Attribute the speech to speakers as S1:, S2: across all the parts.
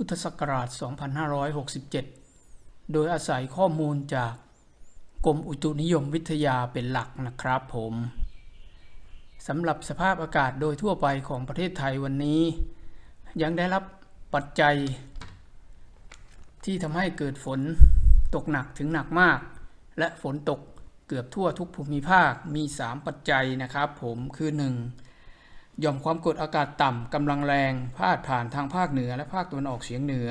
S1: พุทธศักราช 2567 โดยอาศัยข้อมูลจากกรมอุตุนิยมวิทยาเป็นหลักนะครับผมสำหรับสภาพอากาศโดยทั่วไปของประเทศไทยวันนี้ ยังได้รับปัจจัย ที่ทำให้เกิดฝนตกหนักถึงหนักมาก และฝนตกเกือบทั่วทุกภูมิภาคมี 3 ปัจจัยนะครับผมคือ 1. หย่อมความกดอากาศต่ำกำลังแรงพาดผ่านทางภาคเหนือและภาคตะวันออกเฉียงเหนือ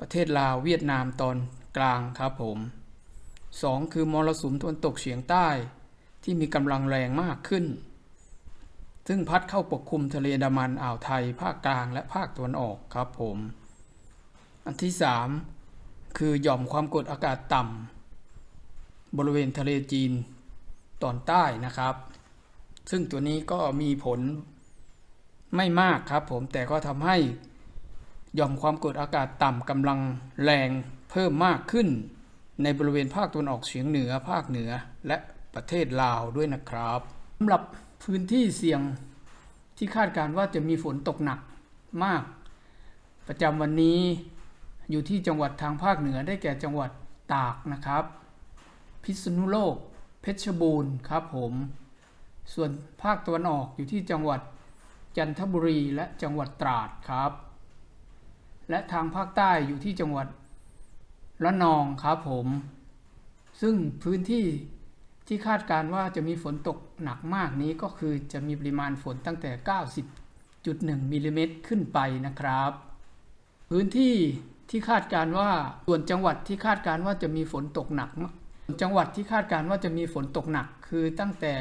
S1: ประเทศลาวเวียดนามตอนกลางครับผม 2. คือมรสุมตะวันตกเฉียงใต้ ที่มีกำลังแรงมากขึ้น ซึ่งพัดเข้าปกคลุมทะเลดามันอ่าวไทย ภาคกลางและภาคตะวันออกครับผม อันที่ 3 คือหย่อมความกดอากาศต่ำบริเวณทะเลจีนตอนใต้นะครับ ซึ่งตัวนี้ก็มีผลไม่มากครับผมแต่ก็ทำให้หย่อมความกดอากาศต่ำกำลังแรงเพิ่มมากขึ้น ในบริเวณภาคตะวันออกเฉียงเหนือภาคเหนือและประเทศลาวด้วยนะครับสำหรับพื้นที่เสี่ยงที่คาดการว่าจะมีฝนตกหนักมาก ประจำวันนี้อยู่ที่จังหวัดทางภาคเหนือได้แก่จังหวัดตากนะครับ พิษณุโลก เพชรบูรณ์ครับผม ส่วนภาคตะวันออกอยู่ที่จังหวัดจันทบุรีและจังหวัดตราดครับ และทางภาคใต้อยู่ที่จังหวัดระนองครับผม ซึ่งพื้นที่ที่คาดการว่าจะมีฝนตกหนักมากนี้ก็คือจะมีปริมาณฝนตั้งแต่ 90.1มิลลิเมตรขึ้นไปนะครับ พื้นที่ที่คาดการว่าส่วนจังหวัดที่คาดการว่าจะมีฝนตกหนัก จังหวัดที่คาดการว่าจะมีฝนตกหนักคือตั้งแต่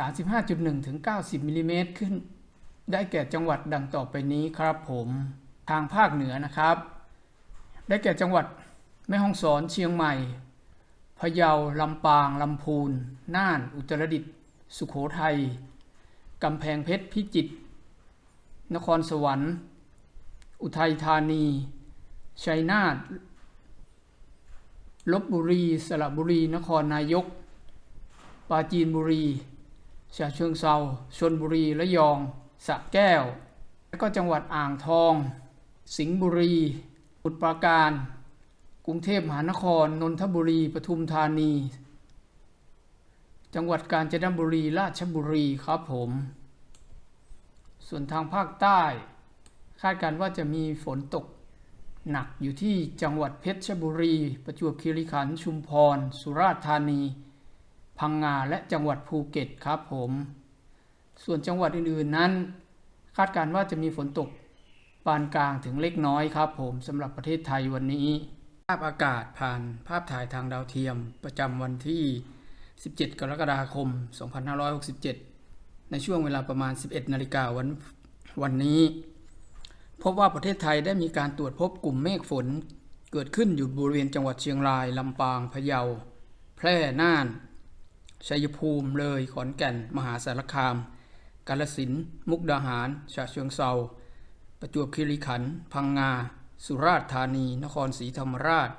S1: 35.1 ถึง 90มิลลิเมตรขึ้น ได้แก่จังหวัดดังต่อไปนี้ครับผมทางภาคเหนือนะครับ ได้แก่จังหวัดแม่ฮ่องสอนเชียงใหม่พะเยาลำปางลำพูน น่าน อุตรดิตถ์สุขโขทัยกำแพงเพชรพิจิตรนครสวรรค์ อุทัยธานี ชัยนาทลบบุรี สระบุรี นครนายก ปราจีนบุรี ฉะเชิงเซาชนบุรีระยองสระแก้ว และก็จังหวัดอ่างทอง สิงห์บุรีอุตรปราการ กรุงเทพมหานคร นนทบุรีปทุมธานี จังหวัดกาญจนบุรีราชบุรีครับผม ส่วนทางภาคใต้ คาดการณ์ว่าจะมีฝนตกหนักอยู่ที่จังหวัดเพชรบุรี ประจวบคีรีขันธ์ชุมพร สุราษฎร์ธานี พังงาและจังหวัดภูเก็ตครับผม ส่วนจังหวัดอื่นๆนั้น คาดการณ์ว่าจะมีฝนตกปานกลางถึงเล็กน้อยครับผมสำหรับประเทศไทยวันนี้ ภาพอากาศผ่านภาพถ่ายทางดาวเทียมประจำวันที่ 17 กรกฎาคม 2567 ในช่วงเวลาประมาณ 11 นาฬิกาวันวันนี้ พบว่าประเทศไทยได้มีการตรวจพบกลุ่มเมฆฝน เกิดขึ้นอยู่บริเวณจังหวัดเชียงราย ลำปาง พะเยา แพร่ น่าน ชัยภูมิเลยขอนแก่น มหาสารคาม กาฬสินธุ์มุกดาหารฉะเชิงเซาประจวบคีรีขันธ์พังงา สุราษฎร์ธานี นครศรีธรรมราช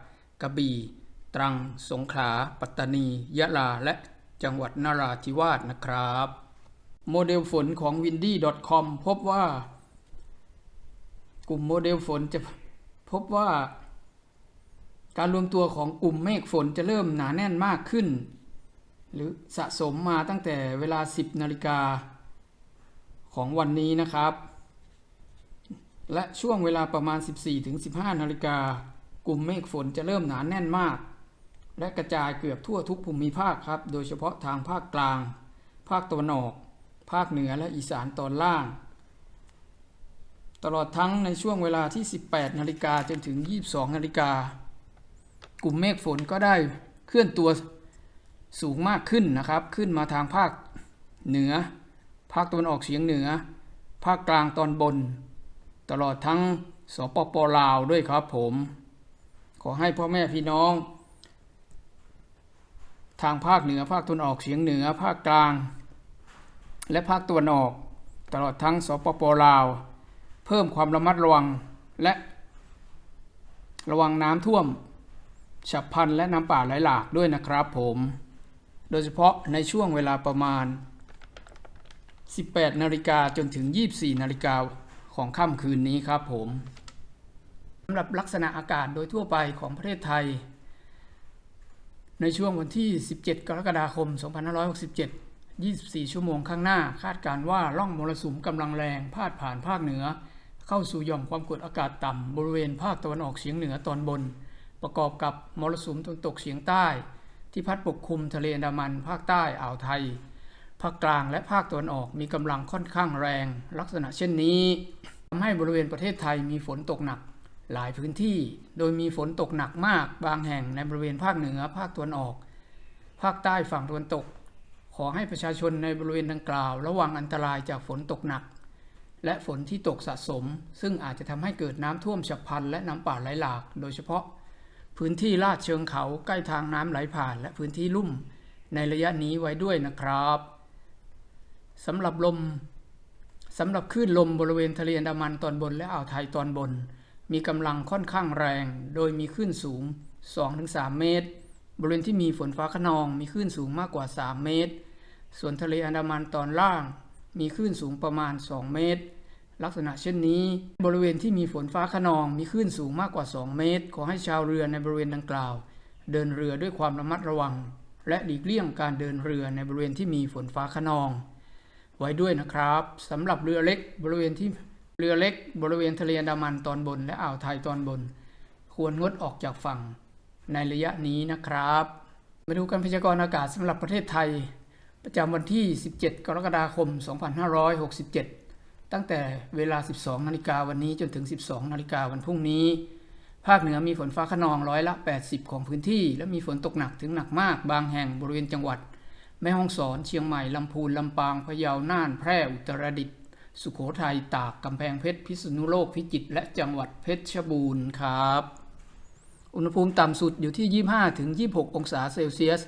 S1: กระบี่ ตรัง สงขลา ปัตตานี ยะลา และจังหวัดนราธิวาสนะครับ โมเดลฝนของ windy.com พบว่า กลุ่มโมเดลฝนจะพบว่า การรวมตัวของกลุ่มเมฆฝนจะเริ่มหนาแน่นมากขึ้น หรือสะสมมาตั้งแต่เวลา 10นาฬิกาของวันนี้นะครับ และช่วงเวลาประมาณ 14-15นาฬิกากลุ่มเมฆฝนจะเริ่มหนาแน่นมาก และกระจายเกือบทั่วทุกภูมิภาคครับ โดยเฉพาะทางภาคกลาง ภาคตะวันออก ภาคเหนือและอีสานตอนล่าง ตลอดทั้งในช่วงเวลาที่ 18นาฬิกาจนถึง 22นาฬิกากลุ่มเมฆฝนก็ได้เคลื่อนตัว สูงมากขึ้นนะครับ ขึ้นมาทางภาคเหนือ ภาคตะวันออกเฉียงเหนือ ภาคกลางตอนบน ตลอดทั้งสปปลาวด้วยครับผม ขอให้พ่อแม่พี่น้อง ทางภาคเหนือ ภาคตะวันออกเฉียงเหนือ ภาคกลาง และภาคตะวันออก ตลอดทั้งสปปลาว เพิ่มความระมัดระวังและระวังน้ำท่วมฉับพลันและน้ำป่าไหลหลากด้วยนะครับผม โดยเฉพาะในช่วงเวลาประมาณ 18 นาฬิกาจนถึง 24 นาฬิกาของค่ำคืนนี้ครับผมสำหรับลักษณะอากาศโดยทั่วไปของประเทศไทย ในช่วงวันที่ 17 กรกฎาคม 2567 24 ชั่วโมงข้างหน้า คาดการว่าร่องมรสุมกำลังแรงพาดผ่านภาคเหนือ เข้าสู่หย่อมความกดอากาศต่ำบริเวณภาคตะวันออกเฉียงเหนือตอนบน ประกอบกับมรสุมตะวันตกเฉียงใต้ ที่พัดปกคลุมทะเลอันดามัน ภาคใต้อ่าวไทย ภาคกลางและภาคตะวันออกมีกำลังค่อนข้างแรง ลักษณะเช่นนี้ทำให้บริเวณประเทศไทยมีฝนตกหนัก หลายพื้นที่ โดยมีฝนตกหนักมาก บางแห่งในบริเวณภาคเหนือ ภาคตะวันออก ภาคใต้ฝั่งตะวันตก ขอให้ประชาชนในบริเวณดังกล่าว ระวังอันตรายจากฝนตกหนัก และฝนที่ตกสะสม ซึ่งอาจจะทำให้เกิดน้ำท่วมฉับพลันและน้ำป่าไหลหลาก โดยเฉพาะ พื้นที่ลาดเชิงเขาใกล้ทางน้ำไหลผ่าน และพื้นที่ลุ่มในระยะนี้ไว้ด้วยนะครับสำหรับลมสำหรับคลื่นลมบริเวณทะเลอันดามันตอนบนและอ่าวไทยตอนบน มีกำลังค่อนข้างแรง โดยมีคลื่นสูง 2-3 เมตร บริเวณที่มีฝนฟ้าขนองมีคลื่นสูงมากกว่า 3 เมตร ส่วนทะเลอันดามันตอนล่าง มีคลื่นสูงประมาณ 2 เมตร ลักษณะเช่นนี้ บริเวณที่มีฝนฟ้าขนองมีคลื่นสูงมากกว่า 2 เมตร ขอให้ชาวเรือในบริเวณดังกล่าว เดินเรือด้วยความระมัดระวัง และหลีกเลี่ยงการเดินเรือในบริเวณที่มีฝนฟ้าขนอง ไว้ด้วยนะครับสำหรับเรือเล็กบริเวณที่เรือเล็ก บริเวณทะเลอันดามันตอนบน และอ่าวไทยตอนบน ควรงดออกจากฝั่งในระยะนี้นะครับ มาดูการพยากรณ์อากาศสำหรับประเทศไทย ประจำวันที่ 17 กรกฎาคม 2567 ตั้งแต่เวลา 12 นาฬิกาวันนี้จนถึง 12 นาฬิกาวันพรุ่งนี้ ภาคเหนือมีฝนฟ้าขนองร้อยละ 80 ของพื้นที่ และมีฝนตกหนักถึงหนักมาก บางแห่งบริเวณจังหวัด แม่ฮ่องสอน เชียงใหม่ ลำพูน ลำปาง พะเยา น่าน แพร่ อุตรดิตถ์ สุโขทัย ตาก กำแพงเพชร พิษณุโลก พิจิตร และจังหวัดเพชรบูรณ์ครับ อุณหภูมิต่ำสุดอยู่ที่ 25-26 องศาเซลเซียส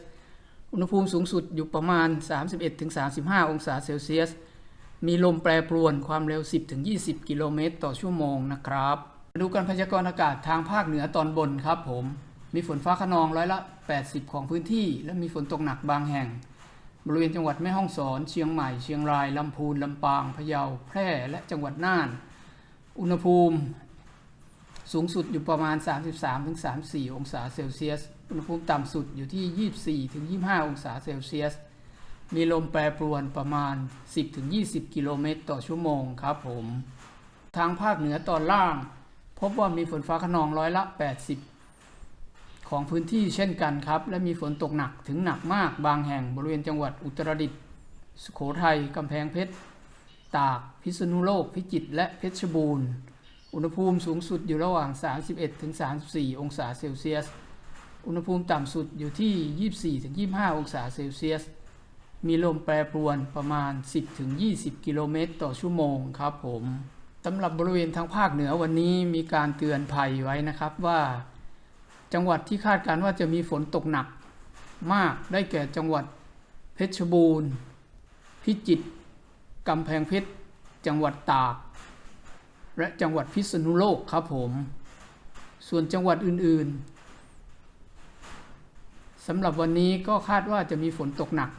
S1: อุณหภูมิสูงสุดอยู่ประมาณ 31-35 องศาเซลเซียส มีลมแปรปรวนความเร็ว 10ถึง20 กิโลเมตรต่อชั่วโมงนะครับ ดูการพยากรณ์อากาศทางภาคเหนือตอนบนครับผม มีฝนฟ้าขนองร้อยละ 80 ของพื้นที่ และมีฝนตกหนักบางแห่ง บริเวณจังหวัดแม่ฮ่องสอน เชียงใหม่ เชียงราย ลำพูน ลำปาง พะเยา แพร่ และจังหวัดน่าน อุณหภูมิสูงสุดอยู่ประมาณ 33-34 องศาเซลเซียส อุณหภูมิต่ำสุดอยู่ที่ 24-25 องศาเซลเซียส มีลมแปรปรวนประมาณ 10-20 กิโลเมตรต่อชั่วโมงครับผม ทางภาคเหนือตอนล่าง พบว่ามีฝนฟ้าขนองร้อยละ 80 ของพื้นที่เช่นกันครับ และมีฝนตกหนักถึงหนักมากบางแห่งบริเวณจังหวัดอุตรดิตถ์สุโขทัยกำแพงเพชร ตาก พิษณุโลก พิจิตร และเพชรบูรณ์ อุณหภูมิสูงสุดอยู่ระหว่าง 31ถึง34 องศาเซลเซียส อุณหภูมิต่ำสุดอยู่ที่ 24ถึง25 องศาเซลเซียส มีลมแปรปรวนประมาณ 10ถึง20 กิโลเมตรต่อชั่วโมงครับผมสำหรับบริเวณทางภาคเหนือวันนี้มีการเตือนภัยไว้นะครับว่า จังหวัดที่คาดการณ์ว่าจะมีฝนตกหนัก มากได้แก่จังหวัดเพชรบูรณ์ พิจิตรกำแพงเพชร จังหวัดตาก และจังหวัดพิษณุโลกครับผม ส่วนจังหวัดอื่นๆสำหรับวันนี้ก็คาดว่าจะมีฝนตกหนัก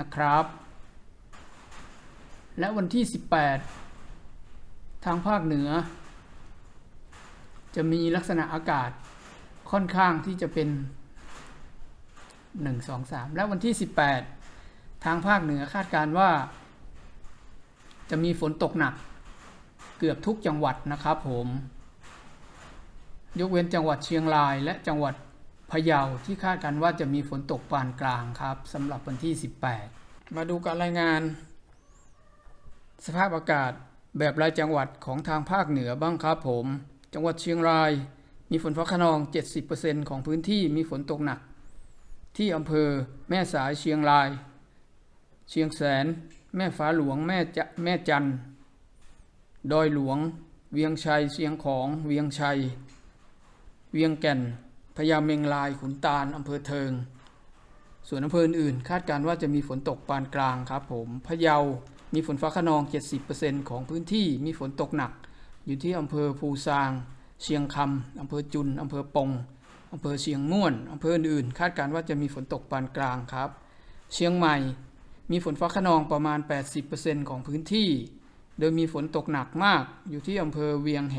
S1: นะครับ และวันที่ 18 ทางภาคเหนือ จะมีลักษณะอากาศค่อนข้างที่จะเป็น 1 2 3 และวันที่ 18 ทางภาคเหนือคาดการว่า จะมีฝนตกหนัก เกือบทุกจังหวัดนะครับผม ยกเว้นจังหวัดเชียงรายและจังหวัด พะเยาที่คาดกันว่าจะมีฝนตกปานกลางครับสำหรับวันที่ 18 มาดูการรายงาน สภาพอากาศแบบรายจังหวัดของทางภาคเหนือบ้างครับผม จังหวัดเชียงราย มีฝนฟ้าขนอง 70%ของพื้นที่มีฝนตกหนัก ที่อำเภอแม่สายเชียงราย เชียงแสน แม่ฟ้าหลวงแม่จะแม่จันดอยหลวง เวียงชัยเชียงของเวียงชัย เวียงแก่น พญาเมงลายขุนตาลอำเภอเทิง ส่วนอำเภออื่นคาดการว่าจะมีฝนตกปานกลางครับผมพะเยา มีฝนฟ้าขนอง 70%ของพื้นที่มีฝนตกหนัก อยู่ที่อำเภอภูซาง เชียงคำอำเภอจุนอำเภอปงอำเภอเชียงม่วนอำเภออื่นคาดการว่าจะมีฝนตกปานกลางครับ เชียงใหม่มีฝนฟ้าขนองประมาณ 80%ของพื้นที่ โดยมีฝนตกหนักมากอยู่ที่อำเภอเวียงแห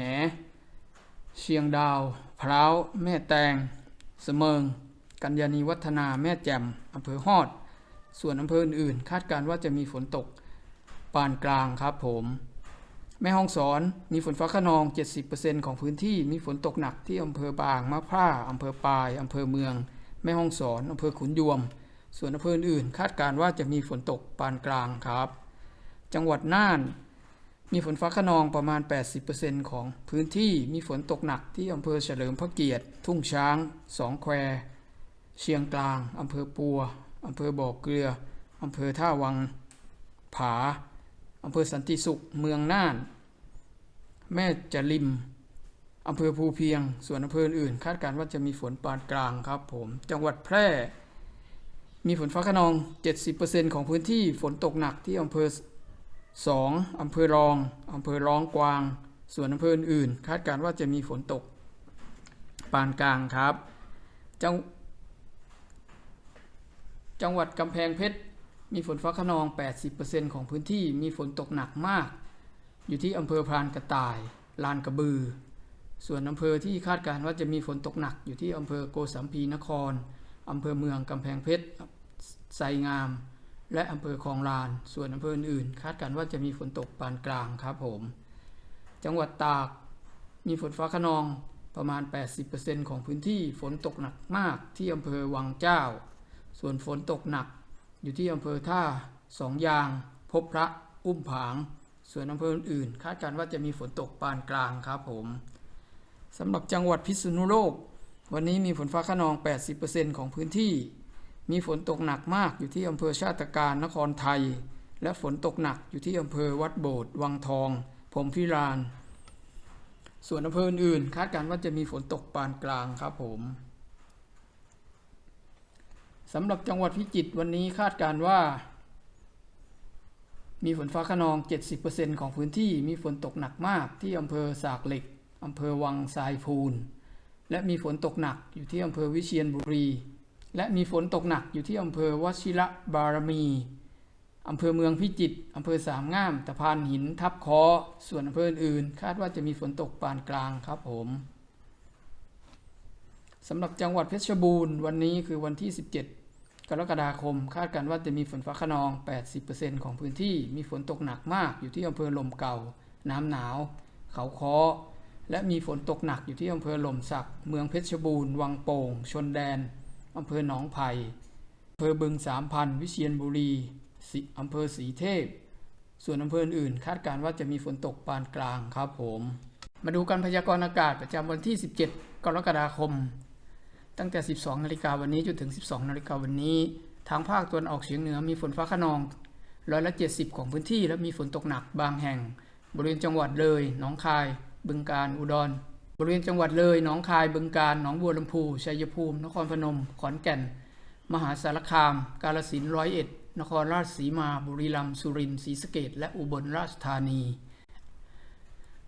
S1: เชียงดาว พร้าวแม่แตง เสมิง กัญญานีวัฒนาแม่แจ่มอำเภอฮอด ส่วนอำเภออื่นๆ คาดการณ์ว่าจะมีฝนตกปานกลางครับผม แม่ฮ่องสอนมีฝนฟ้าขนอง 70%ของพื้นที่มีฝนตกหนักที่อำเภอบางมะพร้าอำเภอปายอำเภอเมือง แม่ฮ่องสอนอำเภอขุนยวม ส่วนอำเภออื่นๆ คาดการณ์ว่าจะมีฝนตกปานกลางครับ จังหวัดน่าน มีฝนฟ้าขนองประมาณ 80%ของพื้นที่มีฝนตกหนักที่อำเภอเฉลิมพระเกียรติ ทุ่งช้าง สองแคว เชียงกลาง อำเภอปัว อำเภอบ่อเกลือ อำเภอท่าวัง ผา อำเภอสันติสุข เมืองน่าน แม่จะริม อำเภอภูเพียง ส่วนอำเภออื่น คาดการณ์ว่าจะมีฝนปานกลางครับผม จังหวัดแพร่มีฝนฟ้าขนอง 70%ของพื้นที่ ฝนตกหนักที่อำเภอ 2. อำเภอรอง อำเภอร้องกวาง ส่วนอำเภออื่นๆคาดการณ์ว่าจะมีฝนตก ปานกลางครับ จังจังหวัดกำแพงเพชร มีฝนฟ้าขนอง 80%ของพื้นที่มีฝนตกหนักมาก อยู่ที่อำเภอพรานกระต่าย ลานกระบือ ส่วนอำเภอที่คาดการณ์ว่าจะมีฝนตกหนัก อยู่ที่อำเภอโกสัมพีนคร อำเภอเมืองกำแพงเพชร ไซงาม และอำเภอคลองลาน ส่วนอำเภออื่นคาดการณ์ว่าจะมีฝนตกปานกลางครับผม จังหวัดตากมีฝนฟ้าขนองประมาณ 80%ของพื้นที่ฝนตกหนักมากที่อำเภอวังเจ้า ส่วนฝนตกหนักอยู่ที่อำเภอท่าสองยาง พบพระอุ้มผาง ส่วนอำเภออื่น คาดการณ์ว่าจะมีฝนตกปานกลางครับผมสำหรับจังหวัดพิษณุโลก วันนี้มีฝนฟ้าขนอง 80%ของพื้นที่ มีฝนตกหนักมากอยู่ที่อำเภอชาติการนครไทย และฝนตกหนักอยู่ที่อำเภอวัดโบสถ์วังทองพรมพิราน ส่วนอำเภออื่นคาดการณ์ว่าจะมีฝนตกปานกลางครับผมสำหรับจังหวัดพิจิตรวันนี้คาดการณ์ว่า มีฝนฟ้าขนอง 70%ของพื้นที่มีฝนตกหนักมากที่อำเภอสากเหล็กอำเภอวังทรายพูน และมีฝนตกหนักอยู่ที่อำเภอวิเชียรบุรี และมีฝนตกหนักอยู่ที่อำเภอวชิระบารมีอำเภอเมืองพิจิตรอำเภอสามงามตะพานหินทับคอส่วนอำเภออื่น คาดว่าจะมีฝนตกปานกลางครับผมสำหรับจังหวัดเพชรบูรณ์วันนี้คือวันที่ 17 กรกฎาคม คาดการณ์ว่าจะมีฝนฟ้าขนอง 80%ของพื้นที่มีฝนตกหนักมากอยู่ที่อำเภอลมเก่า น้ำหนาว เขาค้อและมีฝนตกหนักอยู่ที่อำเภอลมสัก เมืองเพชรบูรณ์ วังโป่ง ชนแดน อำเภอหนองไผ่อำเภอบึงสามพันวิเชียรบุรีอำเภอสีเทพ ส่วนอำเภออื่น คาดการณ์ว่าจะมีฝนตกปานกลางครับผม มาดูการพยากรณ์อากาศประจำวันที่ 17 กรกฎาคม ตั้งแต่ 12 นาฬิกาวันนี้จนถึง 12 นาฬิกาวันนี้ ทางภาคตะวันออกเฉียงเหนือมีฝนฟ้าขนองร้อยละ70 ของพื้นที่และมีฝนตกหนักบางแห่ง บริเวณจังหวัดเลย หนองคาย บึงกาฬ อุดร บริเวณจังหวัดเลยหนองคายบึงกาฬหนองบัวลำพูชัยภูมิ นครพนม ขอนแก่น มหาสารคาม กาฬสินธุ์ร้อยเอ็ด นครราชสีมา บุรีรัมย์สุรินทร์ศรีสะเกษและอุบลราชธานี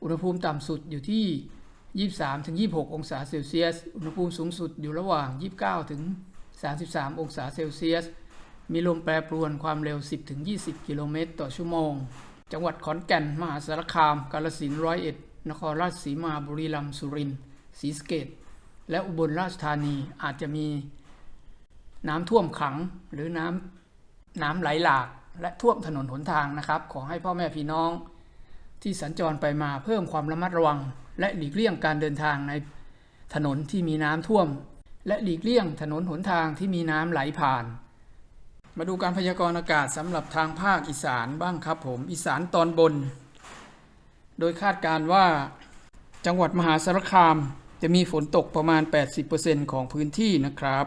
S1: อุณหภูมิต่ำสุดอยู่ที่ 23ถึง26 องศาเซลเซียส อุณหภูมิสูงสุดอยู่ระหว่าง 29ถึง33 องศาเซลเซียส มีลมแปรปรวนความเร็ว 10ถึง20 กิโลเมตรต่อชั่วโมง จังหวัดขอนแก่น มหาสารคาม กาฬสินธุ์ร้อยเอ็ด นครราชสีมาบุรีรัมย์สุรินทร์ศรีสะเกษและอุบลราชธานีอาจจะมีน้ำท่วมขังหรือน้ำน้ำไหลหลากและท่วมถนนหนทางนะครับ ขอให้พ่อแม่พี่น้อง ที่สัญจรไปมาเพิ่มความระมัดระวัง และหลีกเลี่ยงการเดินทางในถนนที่มีน้ำท่วม และหลีกเลี่ยงถนนหนทางที่มีน้ำไหลผ่าน มาดูการพยากรณ์อากาศสำหรับทางภาคอีสานบ้างครับผม อีสานตอนบน โดยคาดการว่าจังหวัดมหาสารคามจะมีฝนตกประมาณ 80%ของพื้นที่นะครับ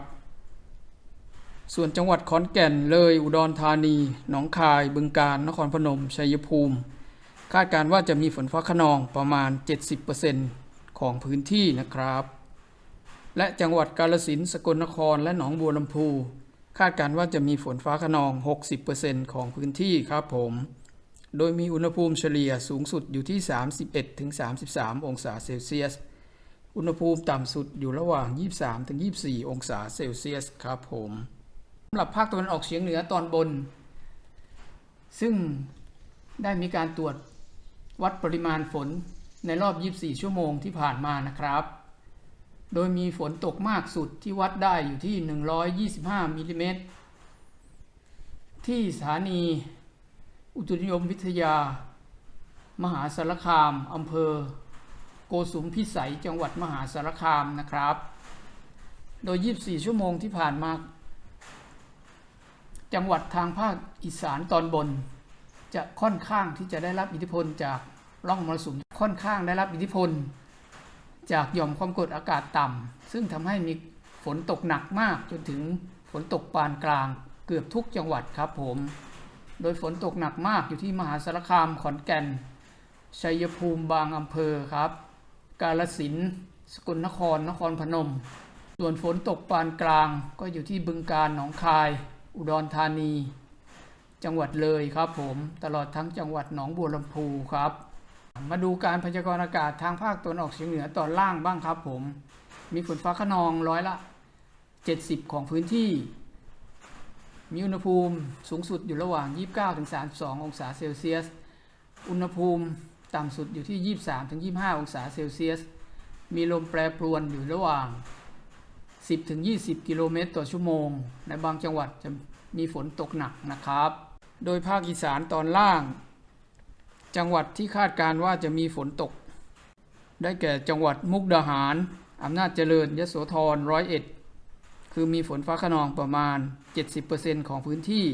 S1: ส่วนจังหวัดขอนแก่นเลยอุดรธานี หนองคาย บึงกาฬนครพนม ชัยภูมิ คาดการว่าจะมีฝนฟ้าขนองประมาณ 70%ของพื้นที่นะครับ และจังหวัดกาฬสินธุ์สกลนครและหนองบัวลำพู คาดการว่าจะมีฝนฟ้าขนอง 60%ของพื้นที่ครับผม โดยมีอุณหภูมิเฉลี่ยสูงสุดอยู่ที่ 31-33 องศาเซลเซียส อุณหภูมิต่ำสุดอยู่ระหว่าง 23-24 องศาเซลเซียสครับผมสำหรับภาคตะวันออกเฉียงเหนือตอนบน ซึ่งได้มีการตรวจวัดปริมาณฝนในรอบ 24 ชั่วโมงที่ผ่านมานะครับ โดยมีฝนตกมากสุดที่วัดได้อยู่ที่ 125มิลลิเมตรที่สถานี อุตุนิยมวิทยา มหาสารคามอำเภอ โกสุมพิสัยจังหวัดมหาสารคามนะครับ โดย 24 ชั่วโมงที่ผ่านมา จังหวัดทางภาคอีสานตอนบน จะค่อนข้างที่จะได้รับอิทธิพลจากร่องมรสุมค่อนข้างได้รับอิทธิพล จากหย่อมความกดอากาศต่ำซึ่งทำให้มีฝนตกหนักมากจนถึงฝนตกปานกลางเกือบทุกจังหวัดครับผม โดยฝนตกหนักมากอยู่ที่มหาสารคามขอนแก่น ชัยภูมิบางอำเภอครับ กาฬสินสกลนครนครพนม ส่วนฝนตกปานกลางก็อยู่ที่บึงกาฬหนองคาย อุดรธานี จังหวัดเลยครับผมตลอดทั้งจังหวัดหนองบัวลำพูครับ มาดูการพยากรณ์อากาศทางภาคตะวันออกเฉียงเหนือตอนล่างบ้างครับผม มีฝนฟ้าขนองร้อยละ 70 ของพื้นที่ มีอุณหภูมิสูงสุดอยู่ระหว่าง 29-32 องศาเซลเซียส อุณหภูมิต่ำสุดอยู่ที่ 23-25 องศาเซลเซียส มีลมแปรปรวนอยู่ระหว่าง 10-20 กิโลเมตรต่อชั่วโมง ในบางจังหวัดจะมีฝนตกหนักนะครับ โดยภาคอีสานตอนล่าง จังหวัดที่คาดการว่าจะมีฝนตก ได้แก่จังหวัดมุกดาหาร อำนาจเจริญ ยโสธร ร้อยเอ็ด คือมีฝนฟ้าขนองประมาณ 70%ของพื้นที่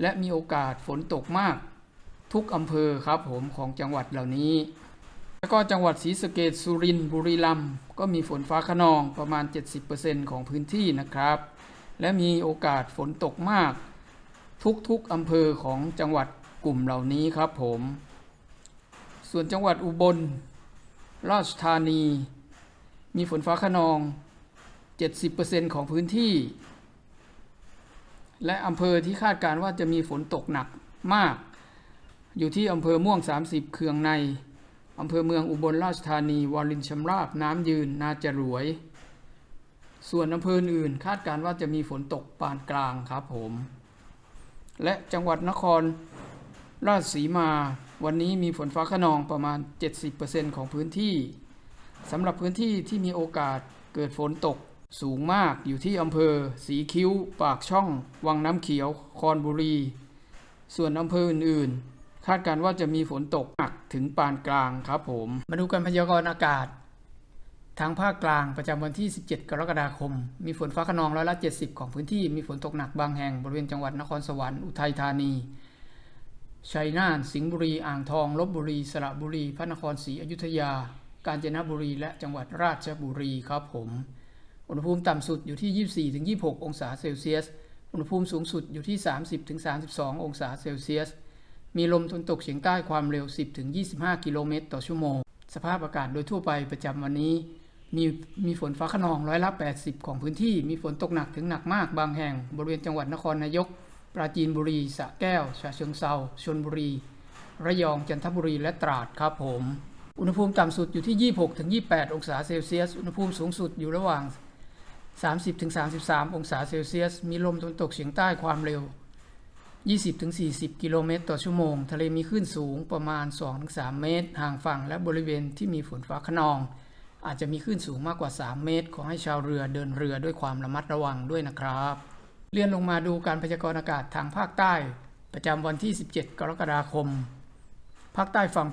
S1: และมีโอกาสฝนตกมากทุกอำเภอครับผมของจังหวัดเหล่านี้ แล้วก็จังหวัดศรีสะเกดสุรินทร์บุรีรัมย์ก็มีฝนฟ้าขนองประมาณ 70%ของพื้นที่นะครับ และมีโอกาสฝนตกมาก ทุกๆอำเภอของจังหวัดกลุ่มเหล่านี้ครับผม ส่วนจังหวัดอุบล ราชธานี มีฝนฟ้าขนอง 70%ของพื้นที่ และอำเภอที่คาดการว่าจะมีฝนตกหนักมาก อยู่ที่อำเภอม่วง 30 เคืองในอำเภอเมืองอุบลราชธานีวารินชำราบ น้ำยืน นาจรวย ส่วนอำเภออื่น คาดการว่าจะมีฝนตกปานกลางครับผม และจังหวัดนครราชสีมา วันนี้มีฝนฟ้าขนองประมาณ 70%ของพื้นที่สำหรับพื้นที่ที่มีโอกาสเกิดฝนตก สูงมากอยู่ที่อำเภอสีคิ้ว ปากช่อง วังน้ำเขียว คอนบุรี ส่วนอำเภออื่นๆ คาดการณ์ว่าจะมีฝนตกหนักถึงปานกลางครับผม มาดูการพยากรณ์อากาศ ทางภาคกลางประจำวันที่ 17 กรกฎาคม มีฝนฟ้าขนองร้อยละ 70 ของพื้นที่ มีฝนตกหนักบางแห่งบริเวณจังหวัดนครสวรรค์ อุทัยธานี ชัยนาท สิงห์บุรี อ่างทอง ลบบุรี สระบุรี พระนครศรีอยุธยา กาญจนบุรี และจังหวัดราชบุรีครับผม อุณหภูมิต่ำสุดอยู่ที่ 24-26 องศาเซลเซียส อุณหภูมิสูงสุดอยู่ที่ 30-32 องศาเซลเซียส มีลมตะวันตกเฉียงใต้ความเร็ว 10-25 กิโลเมตรต่อชั่วโมง สภาพอากาศโดยทั่วไปประจำวันนี้ มีมีฝนฟ้าขนองร้อยละ 80 ของพื้นที่ มีฝนตกหนักถึงหนักมากบางแห่ง บริเวณจังหวัดนครนายก ปราจีนบุรี สระแก้ว ฉะเชิงเซาชลบุรี ระยอง จันทบุรี และตราดครับผม อุณหภูมิต่ำสุดอยู่ที่ 26-28 องศาเซลเซียส อุณหภูมิสูงสุดอยู่ระหว่าง 30-33 องศาเซลเซียส มีลมตะวันตกเฉียงใต้ความเร็ว 20-40 กิโลเมตรต่อชั่วโมง ทะเลมีคลื่นสูงประมาณ 2-3 เมตร ห่างฝั่งและบริเวณที่มีฝนฟ้าขนอง อาจจะมีคลื่นสูงมากกว่า 3 เมตร ขอให้ชาวเรือเดินเรือด้วยความระมัดระวังด้วยนะครับ เลื่อนลงมาดูการพยากรณ์อากาศทางภาคใต้ ประจำวันที่ 17 กรกฎาคม ภาคใต้ฝั่ง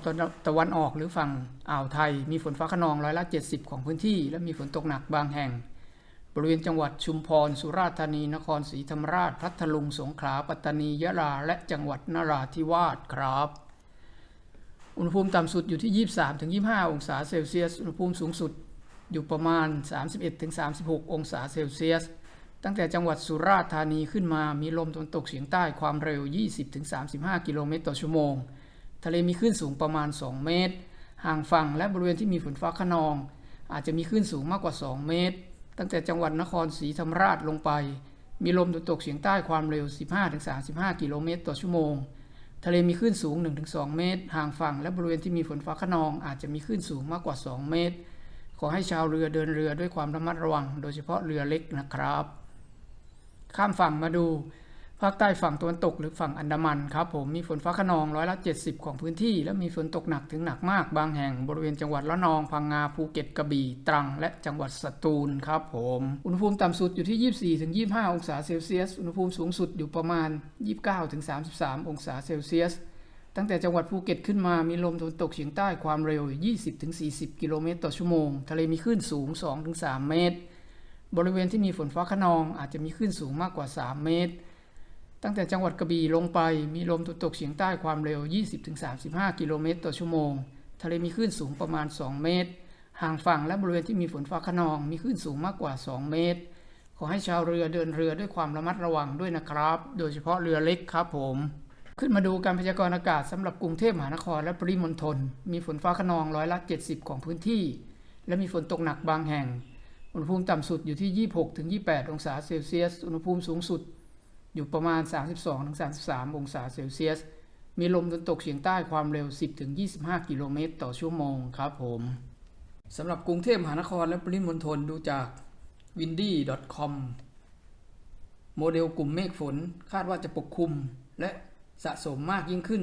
S1: ตะวันออกหรือฝั่งอ่าวไทย มีฝนฟ้าขนองร้อยละ 70 ของพื้นที่ และมีฝนตกหนักบางแห่ง บริเวณจังหวัดชุมพร สุราษฎร์ธานี นครศรีธรรมราช พัทลุง สงขลา ปัตตานี ยะลา และจังหวัดนราธิวาสครับ อุณหภูมิต่ำสุดอยู่ที่ 23-25 องศาเซลเซียส อุณหภูมิสูงสุดอยู่ประมาณ 31-36 องศาเซลเซียส ตั้งแต่จังหวัดสุราษฎร์ธานีขึ้นมา มีลมตะวันตกเฉียงใต้ความเร็ว 20-35 กิโลเมตรต่อชั่วโมง ทะเลมีคลื่นสูงประมาณ 2 เมตร ห่างฝั่งและบริเวณที่มีฝนฟ้าขนอง อาจจะมีคลื่นสูงมากกว่า 2 เมตร ตั้งแต่จังหวัดนครศรีธรรมราชลงไป มีลมตะวันตกเฉียงใต้ความเร็ว 15-35 กิโลเมตรต่อชั่วโมง ทะเลมีคลื่นสูง 1-2 เมตร ห่างฝั่งและบริเวณที่มีฝนฟ้าขนองอาจจะมีคลื่นสูงมากกว่า 2 เมตร ขอให้ชาวเรือเดินเรือด้วยความระมัดระวัง โดยเฉพาะเรือเล็กนะครับ ข้ามฝั่งมาดู ภาคใต้ฝั่งตะวันตกหรือฝั่งอันดามันครับผมมีฝนฟ้าขนองร้อยละ70 ของพื้นที่ และมีฝนตกหนักถึงหนักมากบางแห่งบริเวณจังหวัดละนอง พังงาภูเก็ตกระบี่ ตรัง และจังหวัดสตูลครับผมอุณหภูมิต่ำสุดอยู่ที่ 24ถึง25 องศาเซลเซียส อุณหภูมิสูงสุดอยู่ประมาณ 29ถึง33 องศาเซลเซียส ตั้งแต่จังหวัดภูเก็ตขึ้นมามีลมตะวันตกเฉียงใต้ความเร็ว 20-40 กิโลเมตรต่อชั่วโมง ทะเลมีคลื่นสูง 2-3 เมตร บริเวณที่มีฝนฟ้าขนองอาจจะมีคลื่นสูงมากกว่า 3 เมตร ตั้งแต่จังหวัดกระบี่ลงไปมีลมตะวันตกเฉียงใต้ความเร็ว 20-35 กิโลเมตรต่อชั่วโมง ทะเลมีคลื่นสูงประมาณ 2 เมตร ห่างฝั่งและบริเวณที่มีฝนฟ้าขนอง มีคลื่นสูงมากกว่า 2 เมตร ขอให้ชาวเรือเดินเรือด้วยความระมัดระวังด้วยนะครับ โดยเฉพาะเรือเล็กครับผม ขึ้นมาดูการพยากรณ์อากาศสำหรับกรุงเทพมหานครและปริมณฑล มีฝนฟ้าขนองร้อยละ 70 ของพื้นที่ และมีฝนตกหนักบางแห่ง อุณหภูมิต่ำสุดอยู่ที่ 26-28 องศาเซลเซียส อุณหภูมิสูงสุด อยู่ประมาณ 32-33 องศาเซลเซียส มีลมตะวันตกเฉียงใต้ความเร็ว 10-25 กิโลเมตรต่อชั่วโมงครับผมสำหรับกรุงเทพมหานครและปริมณฑลดูจาก windy.com โมเดลกลุ่มเมฆฝนคาดว่าจะปกคลุม และสะสมมากยิ่งขึ้น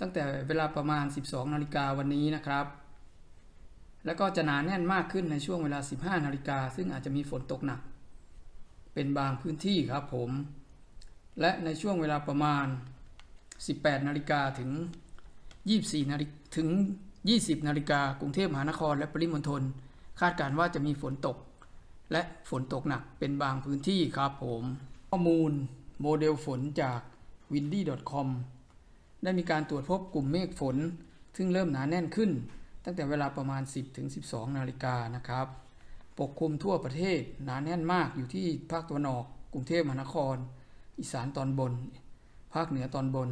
S1: ตั้งแต่เวลาประมาณ 12 นาฬิกาวันนี้นะครับ แล้วก็จะหนาแน่นมากขึ้นในช่วงเวลา 15 นาฬิกาซึ่งอาจจะมีฝนตกหนัก เป็นบางพื้นที่ครับผม และในช่วงเวลาประมาณ 18 นาฬิกาถึง 24นาฬิกาถึง 20 นาฬิกากรุงเทพมหานครและปริมณฑลคาดการณ์ว่าจะมีฝนตก และฝนตกหนักเป็นบางพื้นที่ครับผม ข้อมูลโมเดลฝนจาก windy.com ได้มีการตรวจพบกลุ่มเมฆฝน ซึ่งเริ่มหนาแน่นขึ้น ตั้งแต่เวลาประมาณ 10ถึง12 นาฬิกานะครับ ปกคลุมทั่วประเทศหนาแน่นมากอยู่ที่ภาคตะวันออกกรุงเทพมหานคร อีสานตอนบน ภาคเหนือตอนบน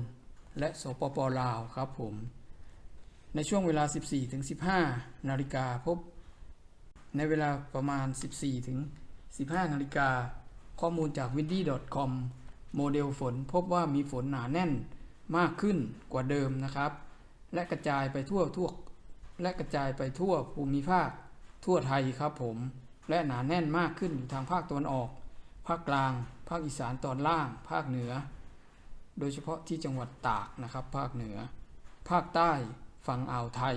S1: และสปปลาวครับผม ในช่วงเวลา 14ถึง15 นาฬิกาพบ ในเวลาประมาณ 14ถึง15 นาฬิกา ข้อมูลจาก windy.com โมเดลฝนพบว่ามีฝนหนาแน่นมากขึ้นกว่าเดิมนะครับ และกระจายไปทั่วทั่วและกระจายไปทั่วภูมิภาค ทั่วไทยครับผม และหนาแน่นมากขึ้นอยู่ทางภาคตะวันออก ภาคกลาง ภาคอีสานตอนล่าง ภาคเหนือ โดยเฉพาะที่จังหวัดตากนะครับ ภาคเหนือ ภาคใต้ฝั่งอ่าวไทย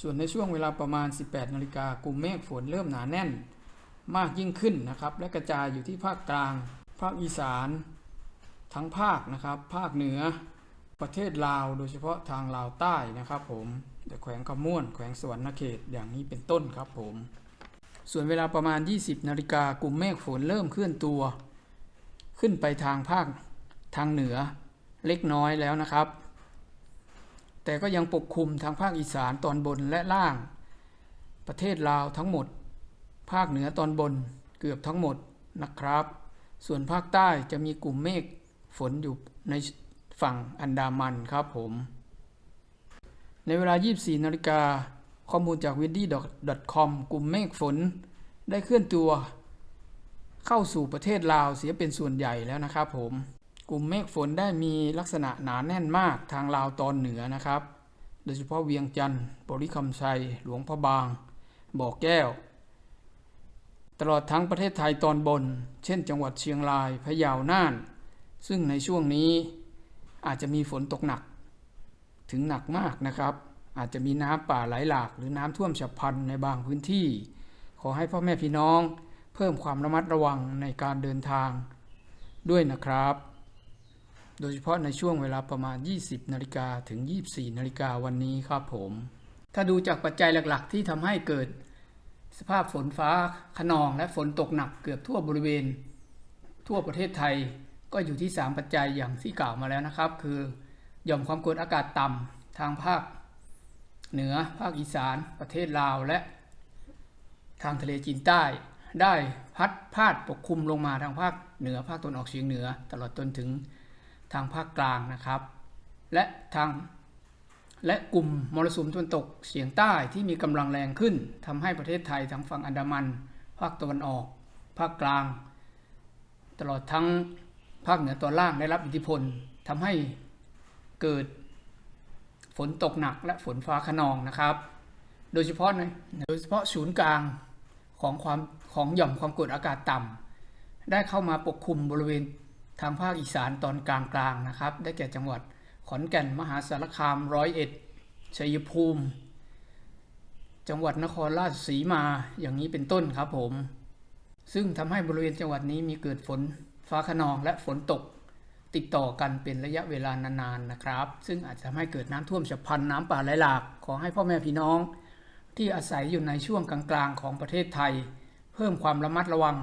S1: ส่วนในช่วงเวลาประมาณ 18นาฬิกากลุ่มเมฆฝนเริ่มหนาแน่น มากยิ่งขึ้นนะครับ และกระจายอยู่ที่ภาคกลาง ภาคอีสาน ทั้งภาคนะครับ ภาคเหนือ ประเทศลาว โดยเฉพาะทางลาวใต้นะครับผมแขวงขม่วน แขวงสวรรณเขตอย่างนี้เป็นต้นครับผม ส่วนเวลาประมาณ 20นาฬิกากลุ่มเมฆฝนเริ่มเคลื่อนตัว ขึ้นไปทางภาคทางเหนือเล็กน้อยแล้วนะครับ แต่ก็ยังปกคลุมทางภาคอีสานตอนบนและล่าง ประเทศลาวทั้งหมด ภาคเหนือตอนบนเกือบทั้งหมดนะครับ ส่วนภาคใต้จะมีกลุ่มเมฆฝนอยู่ในฝั่งอันดามันครับผม ในเวลา 24 นาฬิกาข้อมูลจาก windy.com กลุ่มเมฆฝน ได้เคลื่อนตัว เข้าสู่ประเทศลาวเสียเป็นส่วนใหญ่แล้วนะครับผมกลุ่มเมฆฝนได้มีลักษณะหนาแน่นมากทางลาวตอนเหนือนะครับ โดยเฉพาะเวียงจันทร์บริคำชัย หลวงพระบาง บ่อแก้ว ตลอดทั้งประเทศไทยตอนบน เช่น จังหวัดเชียงรายพะเยาน่าน ซึ่งในช่วงนี้อาจจะมีฝนตกหนัก ถึงหนักมากนะครับ อาจจะมีน้ำป่าไหลหลาก หรือน้ำท่วมฉับพลันในบางพื้นที่ ขอให้พ่อแม่พี่น้อง เพิ่มความระมัดระวังในการเดินทางด้วยนะครับ โดยเฉพาะในช่วงเวลาประมาณ 20 นาฬิกาถึง 24 นาฬิกาวันนี้ครับผม ถ้าดูจากปัจจัยหลักๆ ที่ทำให้เกิด สภาพฝนฟ้าขนองและฝนตกหนักเกือบทั่วบริเวณ ทั่วประเทศไทยก็อยู่ที่ 3 ปัจจัยอย่างที่กล่าวมาแล้วนะครับ คือหย่อมความกดอากาศต่ำทางภาค เหนือภาคอีสาน ประเทศลาวและ ทางทะเลจีนใต้ ได้พัดพาดปกคลุมลงมาทางภาคเหนือภาคตะวันออกเฉียงเหนือ ตลอดจนถึงทางภาคกลางนะครับ และทางและกลุ่มมรสุมตะวันตกเฉียงใต้ที่มีกำลังแรงขึ้นทำให้ประเทศไทยทั้งฝั่งอันดามัน ภาคตะวันออก ภาคกลาง ตลอดทั้งภาคเหนือตอนล่างได้รับอิทธิพลทำให้เกิดฝนตกหนักและฝนฟ้าขนองนะครับ โดยเฉพาะในโดยเฉพาะศูนย์กลางของความ ของหย่อมความกดอากาศต่ำได้เข้ามาปกคลุมบริเวณทางภาคอีสานตอนกลางกลางๆนะครับ ได้แก่จังหวัดขอนแก่นมหาสารคามร้อยเอ็ดชัยภูมิ จังหวัดนครราชสีมาอย่างนี้เป็นต้นครับผม ซึ่งทำให้บริเวณจังหวัดนี้มีเกิดฝนฟ้าขนองและฝนตกติดต่อกันเป็นระยะเวลานานๆนะครับ ซึ่งอาจจะทำให้เกิดน้ำท่วมฉับพลันน้ำป่าไหลหลาก ขอให้พ่อแม่พี่น้อง ที่อาศัยอยู่ในช่วงกลางๆของประเทศไทย เพิ่มความระมัดระวัง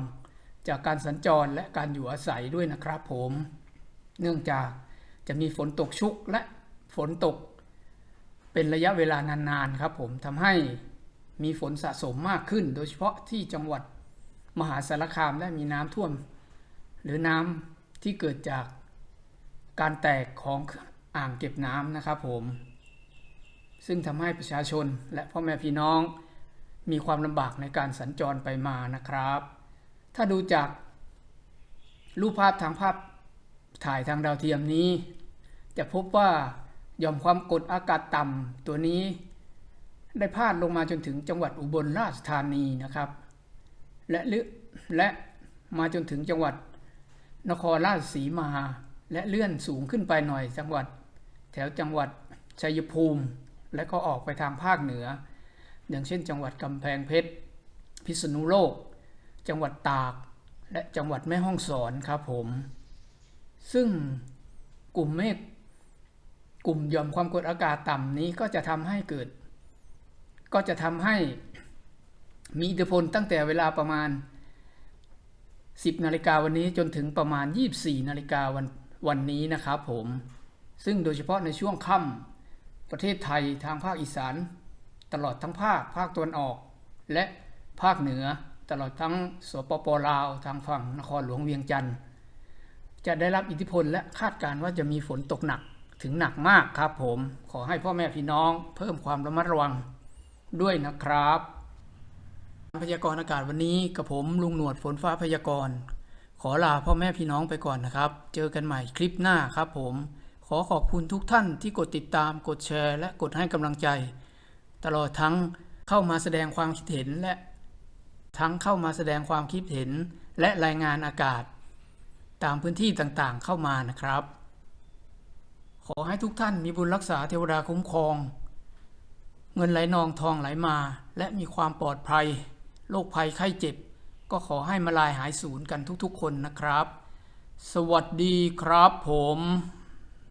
S1: จากการสัญจรและการอยู่อาศัยด้วยนะครับผม เนื่องจากจะมีฝนตกชุกและฝนตก เป็นระยะเวลานานๆครับผมทำให้มีฝนสะสมมากขึ้น โดยเฉพาะที่จังหวัดมหาสารคามได้มีน้ำท่วม หรือน้ำที่เกิดจากการแตกของอ่างเก็บน้ำนะครับผม ซึ่งทำให้ประชาชนและพ่อแม่พี่น้อง มีความลำบากในการสัญจรไปมานะครับ ถ้าดูจากรูปภาพทางภาพถ่ายทางดาวเทียมนี้ จะพบว่าหย่อมความกดอากาศต่ำตัวนี้ ได้พาดลงมาจนถึงจังหวัดอุบลราชธานีนะครับ และลึและมาจนถึงจังหวัดนครราชสีมา และเลื่อนสูงขึ้นไปหน่อยจังหวัด แถวจังหวัดชัยภูมิ และก็ออกไปทางภาคเหนือ อย่างเช่น จังหวัดกำแพงเพชร พิษณุโลก จังหวัดตาก และจังหวัดแม่ฮ่องสอนครับผม ซึ่งกลุ่มเมฆกลุ่มหย่อมความกดอากาศต่ำนี้ก็จะทำให้เกิด ก็จะทำให้มีอิทธิพลตั้งแต่เวลาประมาณ 10 นาฬิกาวันนี้จนถึงประมาณ 24 นาฬิกาวันวันนี้นะครับผม ซึ่งโดยเฉพาะในช่วงค่ำประเทศไทยทางภาคอีสาน ตลอดทั้งภาค ภาคตะวันออก และภาคเหนือตลอดทั้งสปปลาวทางฝั่งนครหลวงเวียงจันทร์จะได้รับอิทธิพลและคาดการณ์ว่าจะมีฝนตกหนักถึงหนักมากครับผม ขอให้พ่อแม่พี่น้องเพิ่มความระมัดระวังด้วยนะครับพยากรณ์อากาศวันนี้กับผมลุงหนวดฝนฟ้าพยากรณ์ ขอลาพ่อแม่พี่น้องไปก่อนนะครับ เจอกันใหม่คลิปหน้าครับผม ขอขอบคุณทุกท่านที่กดติดตามกดแชร์ และกดให้กำลังใจ ตลอดทั้งเข้ามาแสดงความคิดเห็นและทั้งเข้ามาแสดงความคิดเห็น และรายงานอากาศ ตามพื้นที่ต่างๆเข้ามานะครับ ขอให้ทุกท่านมีบุญรักษาเทวดาคุ้มครอง เงินไหลนองทองไหลมาและมีความปลอดภัยโรคภัยไข้เจ็บ ก็ขอให้มาลายหายสูญกันทุกๆ คนนะครับ สวัสดีครับผม